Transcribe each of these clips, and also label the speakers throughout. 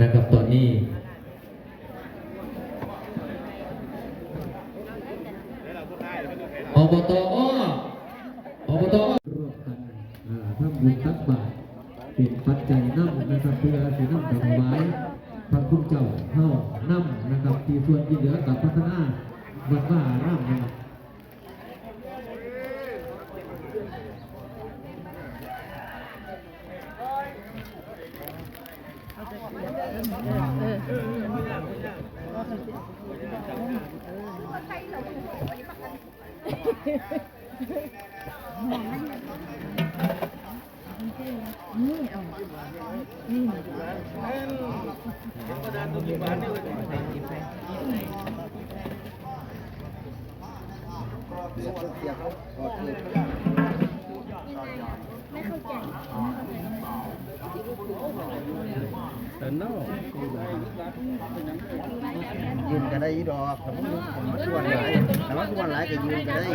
Speaker 1: นะครับตอนนี้อบตอ้ออบตร่วมกันทำบุญตักบาตรเป็นปัจจัยน้ำนะครับเพื่อสีน้ำไปถวายพระคุณเจ้าเท่าน้ำนะครับที่ส่วนที่เหลือกับพัฒนาวัดว่าอารามนะครับ
Speaker 2: Tên nó Dùm cái đây đó Nó mất quan lại Nó mất quan lại thì
Speaker 3: dùm cái đây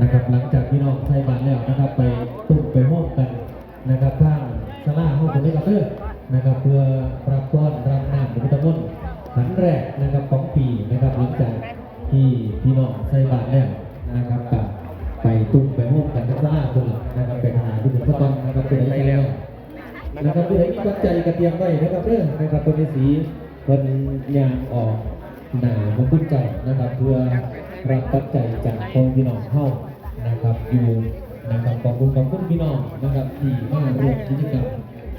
Speaker 1: นะครับหลังจากพี่น้องไทยบ้านแล้วนะครับไปตุ้มไปห้องกันนะครับทางสลาห้องคนนี้กับเพื่อนะครับเพื่อ กระเตรียมไว้นะครับเด้อนะครับตัวนี้สีเพิ่นยางออกหนาพระคุณใจนะครับเพื่อรับปัจจัยจากพ่อพี่น้องเข้านะครับอยู่นะครับขอบคุณขอบคุณพี่น้องนะครับที่มาร่วมกิจกรรม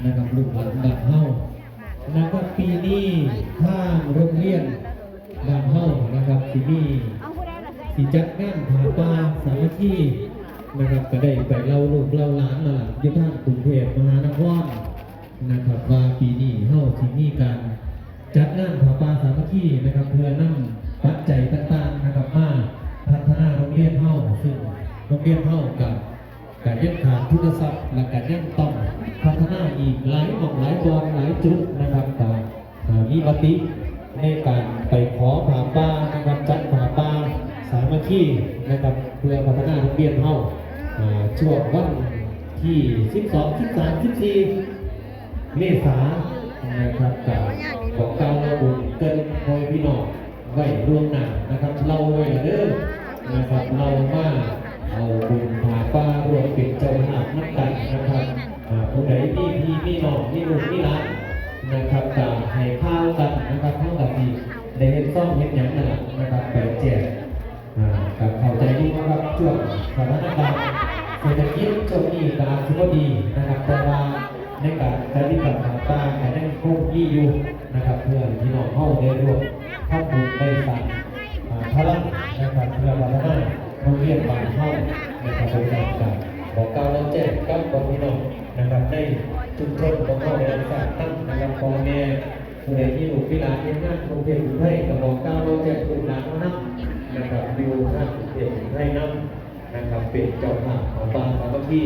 Speaker 1: นะครับลูกหลานบ้านเฮานะครับปีนี้ทางโรงเรียนบ้านเฮานะครับที่มีที่จัดงานผาป่าสามัคคีนะครับก็ได้ไปเล่าลูกเล่าหลานมาอยู่ทางกรุงเทพมหานคร นะครับว่าปีนี้เฮาที่มีการจัดงานผาป่าสามัคคีนะครับเพื่อนำปัจจัยต่างๆนะครับมาพัฒนาโรงเรียนเฮาซึ่งโรงเรียนเฮากับการยังขาดทุนทรัพย์และการยังต้องพัฒนาอีกหลายหม่องหลายบอนหลายจุดนะครับว่ามีมติในการไปขอผาป่านะครับจัดผาป่าสามัคคีนะครับเพื่อพัฒนาโรงเรียนเฮาอ่าช่วงวันที่ 12 13 14 เมษานะครับกับของการระบุญเกินคอยพี่น้องไว้ร่วงหน้านะครับ เราไว้ละเด้อนะครับเรามาเอาบุญผาป้ารวมเป็นเจ้าหน้านักกันนะครับอ่าผู้ใดมีพี่มีน้องมีลูกมีหลานนะครับก็ให้ข้าวกันนะครับทั้งกับที่ได้เห็นซ่อมเห็นหยังนั่นแหละนะครับไปแจกอ่ากับเข้าใจดีนะครับช่วงสถานการณ์เศรษฐกิจช่วงนี้กาจจะบ่ดีนะครับแต่ว่า ในการการที่กับต่างๆแต่ยังคงที่อยู่นะครับ เพื่อพี่น้องเข้าได้ร่วมข้าบุญได้สั่งพลังนะครับเพื่อพัฒนาโรงเรียนบานเข้าในะครับเป็นการการบอกกล่าวแล้วแจ้งกับพี่น้องนะครับในชุมชนของเข้าในการักษาตั้งนะครับพ่อแม่ผู้ใดที่ลูกพี่หลานเรียนงานโรงเรียนให้กับบอกกล่าวเราแจ้งลูกหลานเขานับนะครับดูท่านเด็กให้น้ำนะครับเป็นเจ้าภาพของบางสามัคคี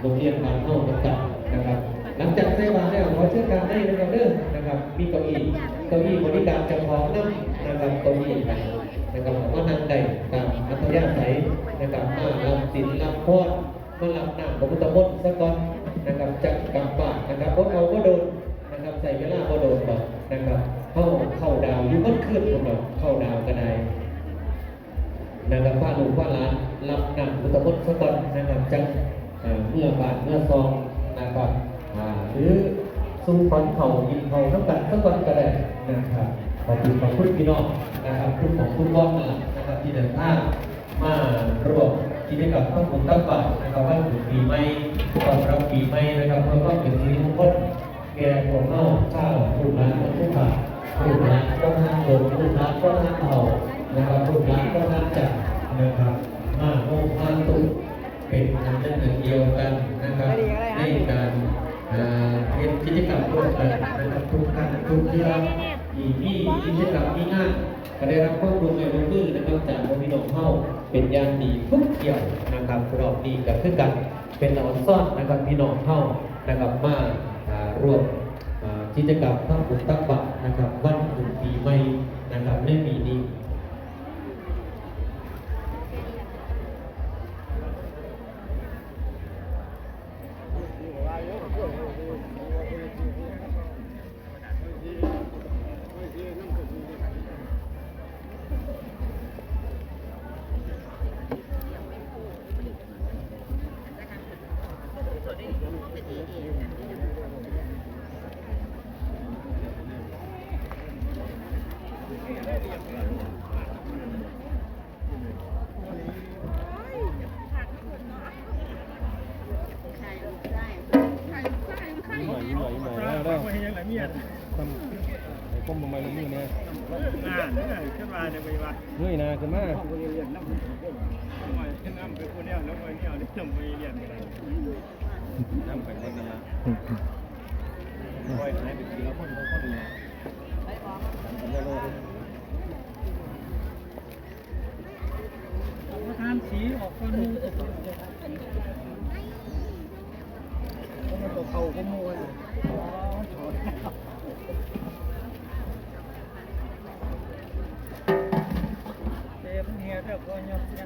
Speaker 1: โรงเรียนบางเข้าต่างๆนะครับ หลังจากได้มาแล้วขอเชิญการได้นะครับเด้อนะครับ มีเก้าอี้เก้าอี้บริการเจ้าของน้ำนะครับเก้าอี้นะครับว่านั่งได้ตามอัธยาศัยนะครับมารับสินรับพรมาหลับหนังพระพุทธมนต์สักก่อนนะครับจะกลับบ้านนะครับเพราะเราก็โดนนะครับใส่เวลาก็โดนก่อนนะครับเข้าเข้าดาวอยู่ก็ขึ้นคนเราเข้าดาวก็ได้นะครับพระลูกพระหลานรับนำพุทธพจน์สักก่อนนะครับจังเมื่อบาทเมื่อซองนะครับ หรือสู้ฟันเขากินเขาทั้งกันสักก่อนก็ได้นะครับขอบคุณขอบคุณพี่น้องนะครับทุกของทุกก้อนนะครับที่เดินทางมารวมกิจกรรมทั้งบุญทั้งบาทนะครับว่าถึงปีใหม่ตอนรับปีใหม่นะครับเพื่อความเป็นสิริมงคลแก่พวกเราชาวลูกหลานทุกบาทลูกหลานก็ทางโลกลูกหลานก็ทางเขานะครับลูกหลานก็ทำจัดนะครับมาโมพานตุเป็นอันหนึ่งเดียวกันนะครับในการ เห็นกิจกรรมร่วมกันนะครับทุกการทุกเรื่องมีมีกิจกรรมมีงานก็ได้รับความร่วมมือร่วมมือนะครับจากพี่น้องเฮาเป็นอย่างดีทุกเที่ยวนะครับรอบนี้ก็คือกันเป็นเราซ่อนนะครับพี่น้องเฮานะครับมาร่วมกิจกรรมทั้งบุญตั้งบัตรนะครับวันขึ้นปีใหม่นะครับในปีนี้
Speaker 4: งานเนี่ยขึ้นมาเนี่ยไปว่า
Speaker 5: เงยหนาขึ้นมา
Speaker 4: ห้องเรียนน้ำมันน้ำไปคนเดียวแล้วคนเดียวนี่จำไปเรียนอะไร
Speaker 5: น้ำไปคนนั้นละคอยหายไปทีละคนละคนเลยแล้วก็
Speaker 4: ทานสีออกก็มูมันตกเขาก็มูเลย เจ็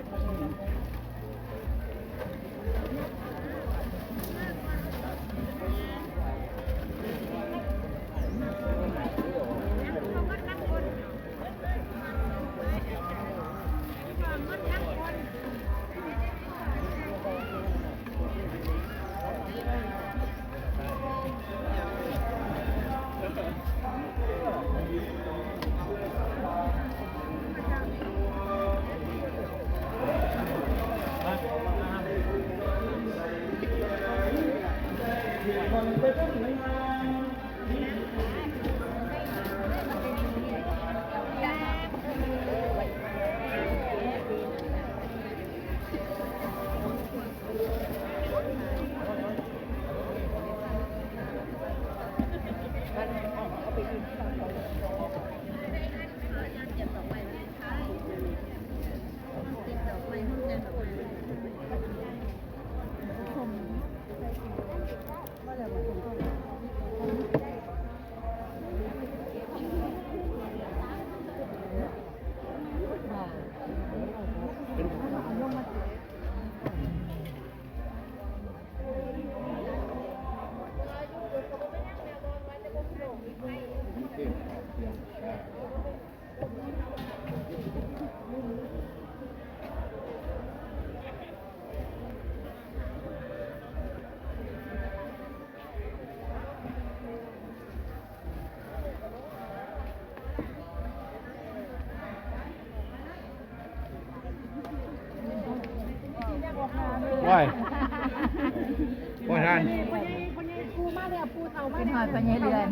Speaker 4: เป็
Speaker 6: นหอยพญเรือน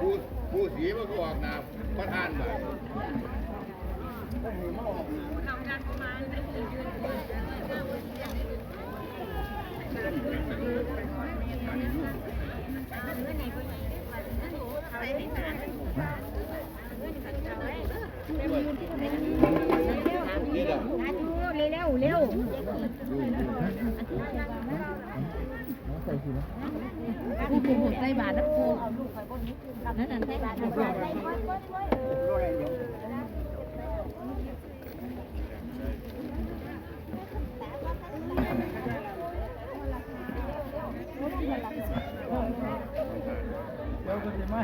Speaker 2: ผู้ผู้สีมันก็ออกนาประธานมา
Speaker 6: เลยเร็วเร็วกูผูกใส่บาทนะกูนั่นนั่นใส่บาทใส่บาทเดี๋ยวก็จะมา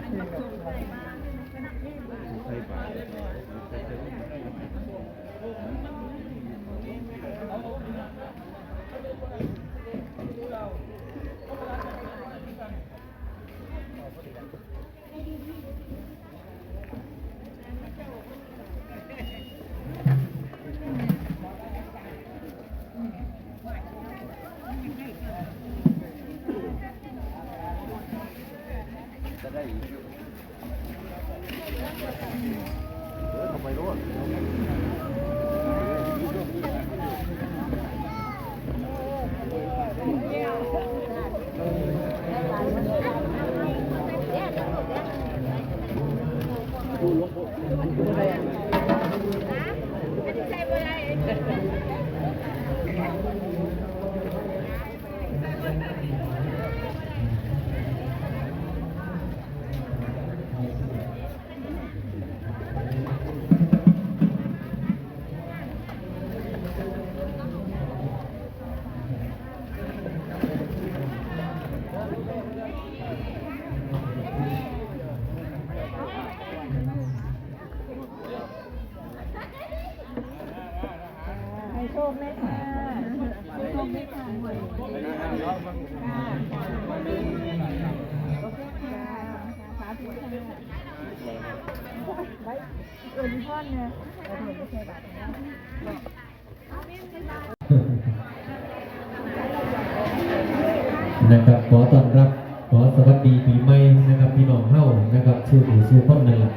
Speaker 6: นะ
Speaker 1: ครับขอต้อนรับขอสวัสดีปีใหม่นะครับพี่น้องเฮ้านะครับชื่อผู้ชื่อคนนั่นแหละ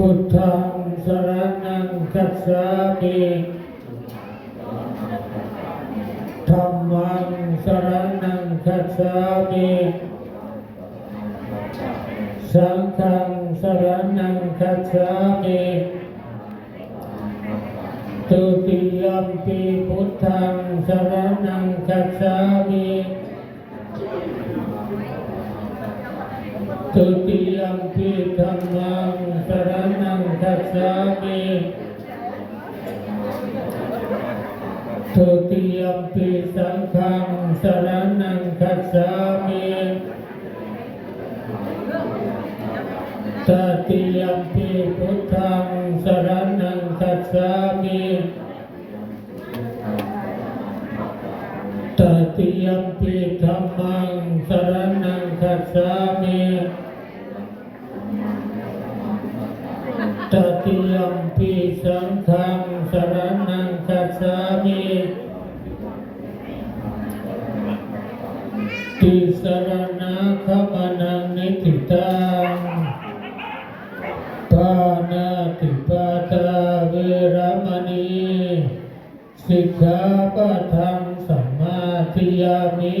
Speaker 1: พุทธัง
Speaker 7: สรณังคัจฉามิธัมมังสรณังคัจฉามิสังฆังสรณังคัจฉามิตุติยมปีพุทธังสรณังคัจฉามิ ตุติยมปิธรรมังสรณังคัจฉามิตุติยมปิสังฆังสรณังคัจฉามิตติยมปิพุทธังสรณังคัจฉามิตติยมปิธรรมังสรณังคัจฉามิ ตติยมปีสังฆังสรณังคัจฉามิติสรณะขมนังนิติตังปานาติปาตาเวรมณีสิกขาปะทังสัมมาทิยามิ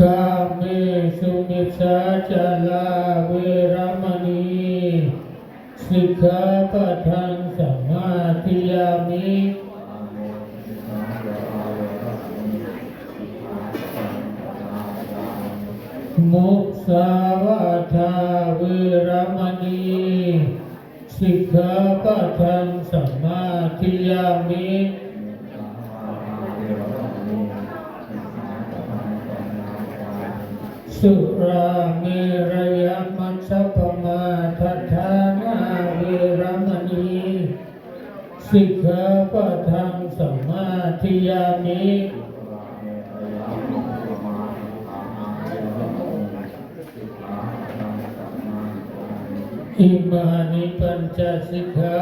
Speaker 7: กาเมสุมิชา อิมานิปัญจสิกขา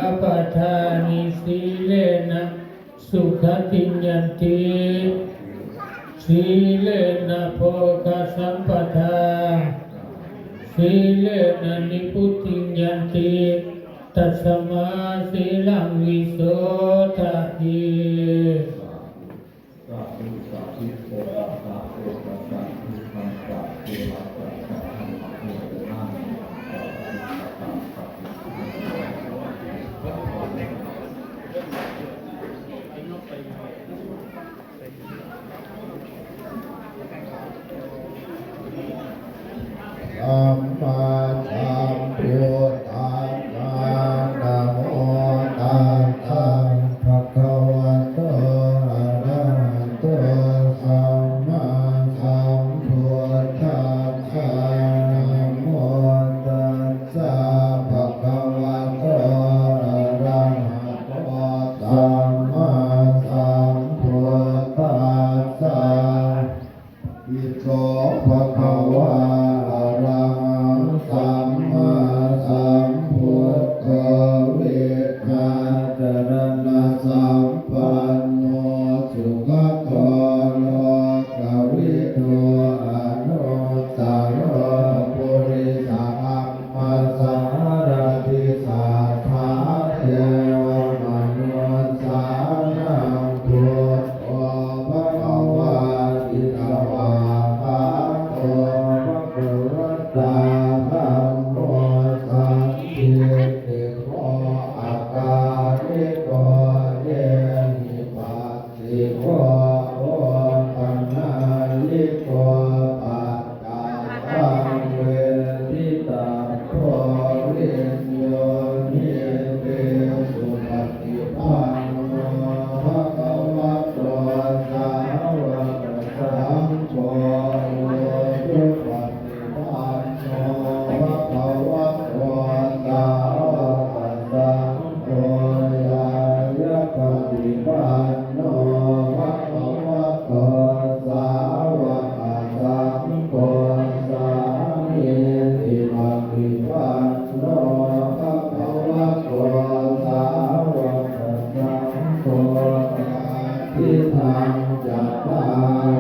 Speaker 8: จะปา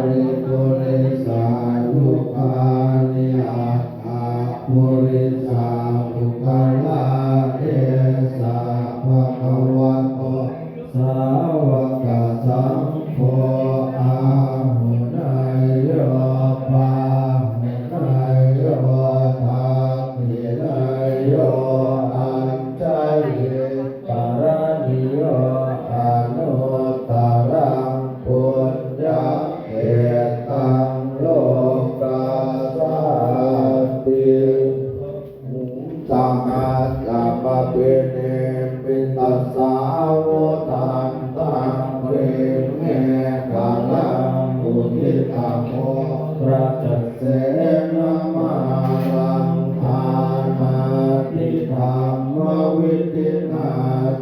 Speaker 8: ริปุ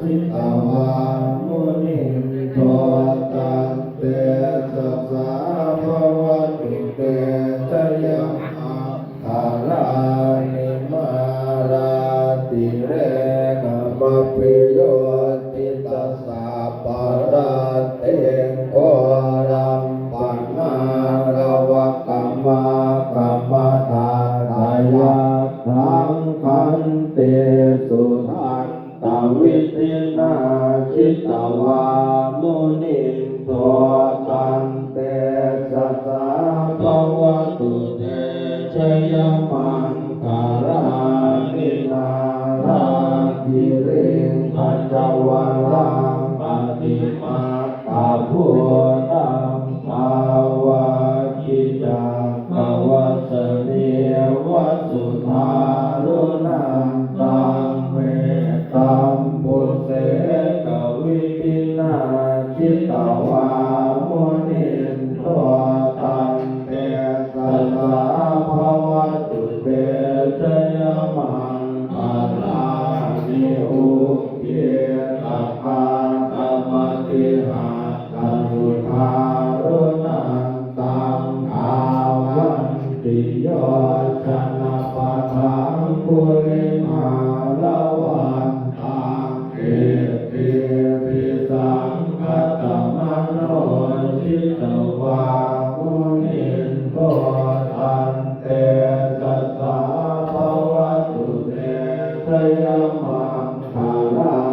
Speaker 8: ติตาวังมุนิโต ยามังคารา